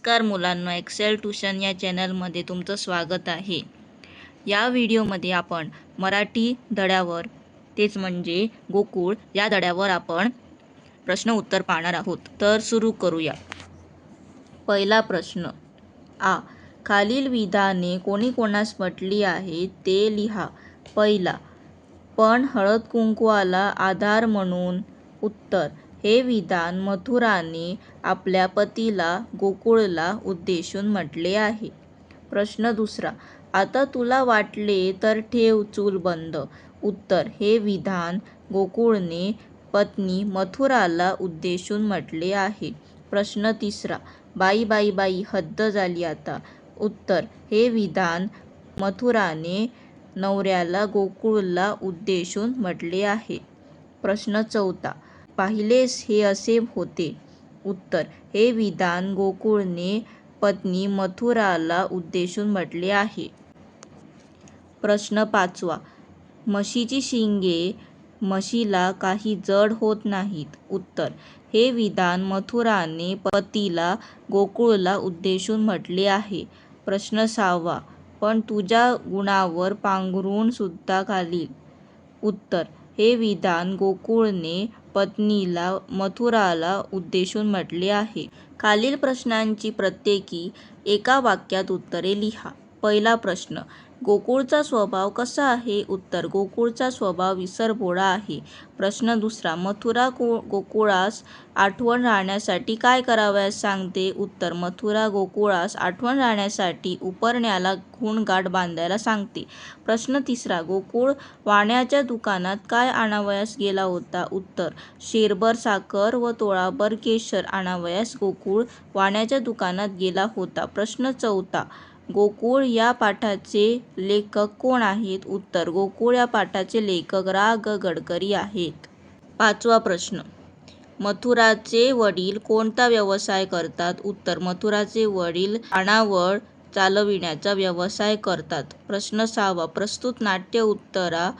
नमस्कार मुलांना Excel tuition या चॅनलमध्ये तुमचं स्वागत आहे. या व्हिडिओमध्ये आपण मराठी धड्यावर तेच म्हणजे गोकुळ या धड्यावर आपण प्रश्न उत्तर पाहणार आहोत. तर सुरू करूया. पहिला प्रश्न आ खालील विधाने कोणी कोणास म्हटली आहे ते लिहा. पहिला पण हळद कुंकवाला आधार म्हणून उत्तर हे विधान मथुराने आपल्या पतीला गोकुळला उद्देशून म्हटले आहे. प्रश्न दुसरा आता तुला वाटले तर ठेव चूल बंद. उत्तर हे विधान गोकुळने पत्नी मथुराला उद्देशून म्हटले आहे. प्रश्न तिसरा बाई बाई बाई हद्द झाली आता. उत्तर हे विधान मथुराने नवऱ्याला गोकुळला उद्देशून म्हटले आहे. प्रश्न चौथा पाहिलेस हे असे होते. उत्तर हे विधान गोकुळने पत्नी मथुराला उद्देशून म्हटले आहे. प्रश्न पाचवा म्हशीची शिंगे म्हशीला काही जड होत नाहीत. उत्तर हे विधान मथुराने पतीला गोकुळला उद्देशून म्हटले आहे. प्रश्न सहावा पण तुझ्या गुणावर पांघरून सुद्धा घालील. उत्तर हे विधान गोकुळने पत्नीला मथुराला उद्देशून म्हटले आहे. खालील प्रश्नांची प्रत्येकी एका वाक्यात उत्तरे लिहा. पहिला प्रश्न गोकुळचा स्वभाव कसा आहे? उत्तर गोकुळचा स्वभाव विसरभोळा आहे. प्रश्न दुसरा मथुरा को गोकुळास आठवण राहण्यासाठी काय करावयास सांगते? उत्तर मथुरा गोकुळास आठवण राहण्यासाठी उपरण्याला गुणगाठ बांधायला सांगते. प्रश्न तिसरा गोकुळ वाण्याच्या दुकानात काय आणावयास गेला होता? उत्तर शेरभर साखर व तोळाभर केशर आणावयास गोकुळ वाण्याच्या दुकानात गेला होता. प्रश्न चौथा गोकुळ या पाठाचे लेखक कोण आहेत? उत्तर गोकुळ या पाठाचे लेखक रा ग गडकरी आहेत. पाचवा प्रश्न मथुराचे वडील कोणता व्यवसाय करतात? उत्तर मथुराचे वडील आणावळ चालविण्याचा व्यवसाय करतात. प्रश्न सहावा प्रस्तुत नाट्य उत्तरा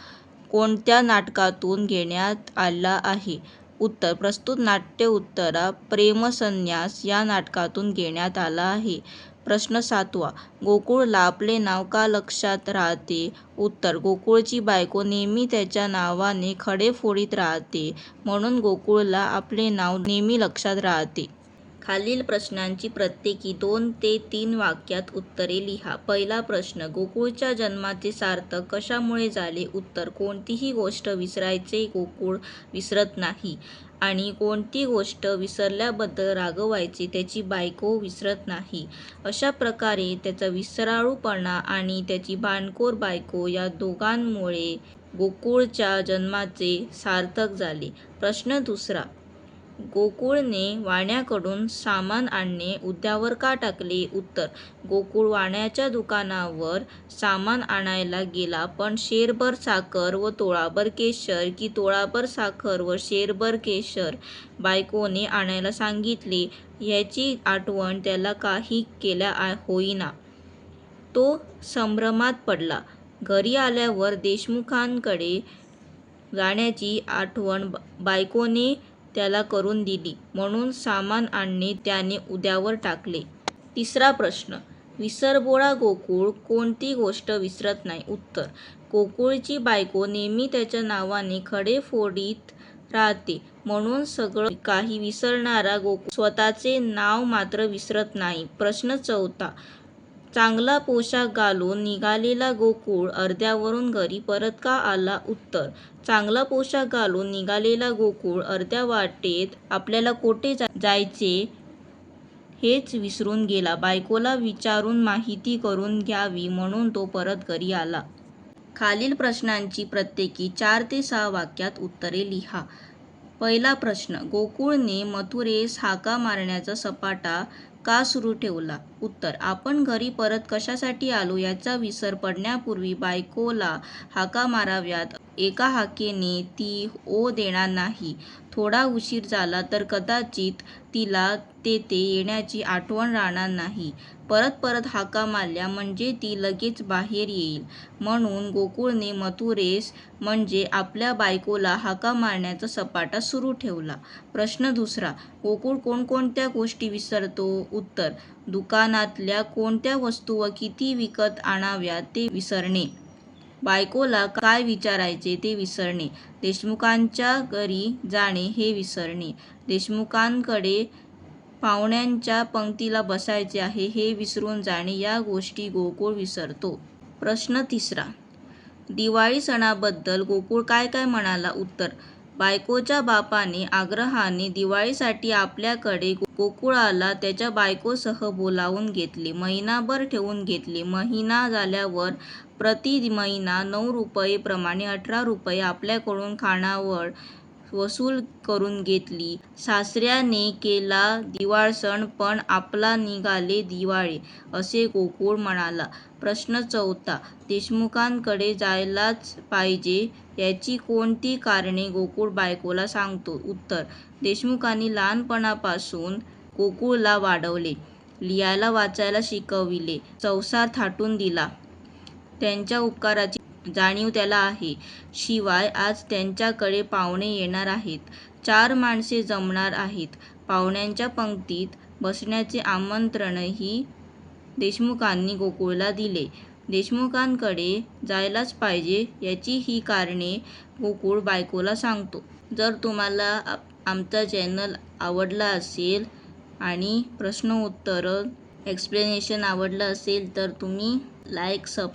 कोणत्या नाटकातून घेण्यात आला आहे? उत्तर प्रस्तुत नाट्य उत्तरा प्रेमसन्यास या नाटकातून घेण्यात आला आहे. प्रश्न सातवा. गोकुळला आपले नाव का लक्षात राहते? उत्तर गोकुळची बायको नेहमी त्याच्या नावाने खडे फोडीत राहते. म्हणून गोकुळला आपले नाव नेहमी लक्षात राहते. खालील प्रश्नांची प्रत्येकी दोन ते तीन वाक्यात उत्तरे लिहा. पहिला प्रश्न गोकुळच्या जन्माचे सार्थक कशामुळे झाले? उत्तर कोणतीही गोष्ट विसरायचे गोकुळ विसरत नाही आणि कोणती गोष्ट विसरल्याबद्दल रागवायचे त्याची बायको विसरत नाही. अशा प्रकारे त्याचा विसराळूपणा आणि त्याची बाणकोर बायको या दोघांमुळे गोकुळच्या जन्माचे सार्थक झाले. प्रश्न दुसरा गोकुळने वाण्याकडून सामान आणणे उद्यावर का टाकले? उत्तर गोकुळ वाण्याच्या दुकानावर सामान आणायला गेला पण शेरभर साखर व तोळाभर केशर की तोळाभर साखर व शेरभर केशर बायकोने आणायला सांगितले. ह्याची आठवण त्याला काही केल्या होईना. तो संभ्रमात पडला. घरी आल्यावर देशमुखांकडे जाण्याची आठवण बायकोने त्याला करून दिली. म्हणून सामान आणणे त्याने उद्यावर टाकले. तिसरा प्रश्न. विसरबोळा गोकुळ कोणती गोष्ट विसरत नाही? उत्तर. गोकुळची बायको नेहमी त्याच्या नावाने खडे फोडीत राहते. म्हणून सगळं काही विसरणारा गोकुळ स्वतःचे नाव मात्र विसरत नाही. प्रश्न चौथा. चांगला पोशाख घालून निघालेला गोकुळ अर्ध्यावरून घरी परत का आला उत्तर? चांगला पोशाख घालून निघालेला गोकुळ अर्ध्या वाटेत आपल्याला कोठे जायचे? हेच विसरून गेला. बायकोला विचारून माहिती करून घ्यावी म्हणून तो परत घरी आला. खालील प्रश्नांची प्रत्येकी चार ते सहा वाक्यात उत्तरे लिहा. पहिला प्रश्न गोकुळने मथुरेस हाका मारण्याचा सपाटा का सुरू ठेवला. उत्तर आपण घरी परत कशासाठी आलो याचा विसर पडण्यापूर्वी बायकोला हाका माराव्यात. एका हाकेने ती ओ देणार नाही. थोडा उशीर झाला तर कदाचित तिला तेथे येण्याची आठवण राहणार नाही. परत परत हाका मारल्या म्हणजे ती लगेच बाहेर येईल. म्हणून गोकुळने मथुरेस म्हणजे आपल्या बायकोला हाका मारण्याचा सपाटा सुरू ठेवला. प्रश्न दुसरा. गोकुळ कोणकोणत्या गोष्टी विसरतो? उत्तर. दुकानातल्या कोणत्या वस्तू व किती विकत आणाव्या ते विसरणे. बायकोला काय विचारायचे ते विसरणे. देशमुखांच्या घरी जाणे हे विसरणे. देशमुखांकडे पाहुण्यांच्या पंक्तीला बसायचे आहे हे विसरून जाणे या गोष्टी गोकुळ विसरतो. प्रश्न तिसरा. दिवाळी सणाबद्दल गोकुळ काय काय म्हणाला? उत्तर. बायकोच्या बापाने आग्रहाने दिवाळीसाठी आपल्याकडे गोकुळाला त्याच्या बायकोसह बोलावून घेतले. महिनाभर ठेवून घेतले. महिना झाल्यावर प्रति महिना नऊ रुपये प्रमाणे अठरा रुपये आपल्याकडून खानावळ वसूल करून घेतली. सासऱ्याने केला दिवाळसण पण आपला निघाले दिवाळे असे गोकुळ म्हणाला. प्रश्न चौथा. देशमुखांकडे जायलाच पाहिजे याची कोणती कारणे गोकुळ बायकोला सांगतो? उत्तर. देशमुखांनी लहानपणापासून गोकुळला वाढवले. लिहायला वाचायला शिकविले. संसार थाटून दिला. त्यांच्या उपकाराची जाणीव त्याला आहे. शिवाय आज त्यांच्याकडे पाहुणे येणार आहेत. चार माणसे जमणार आहेत. पाहुण्यांच्या पंक्तीत बसण्याचे आमंत्रणही देशमुखांनी गोकुळला दिले. देशमुखांकडे जायलाच पाहिजे याची ही कारणे गोकुळ बायकोला सांगतो. जर तुम्हाला आमचा चॅनल आवडला असेल आणि प्रश्नोत्तर एक्सप्लेनेशन आवडलं असेल तर तुम्ही लाईक, सबस्क्राईब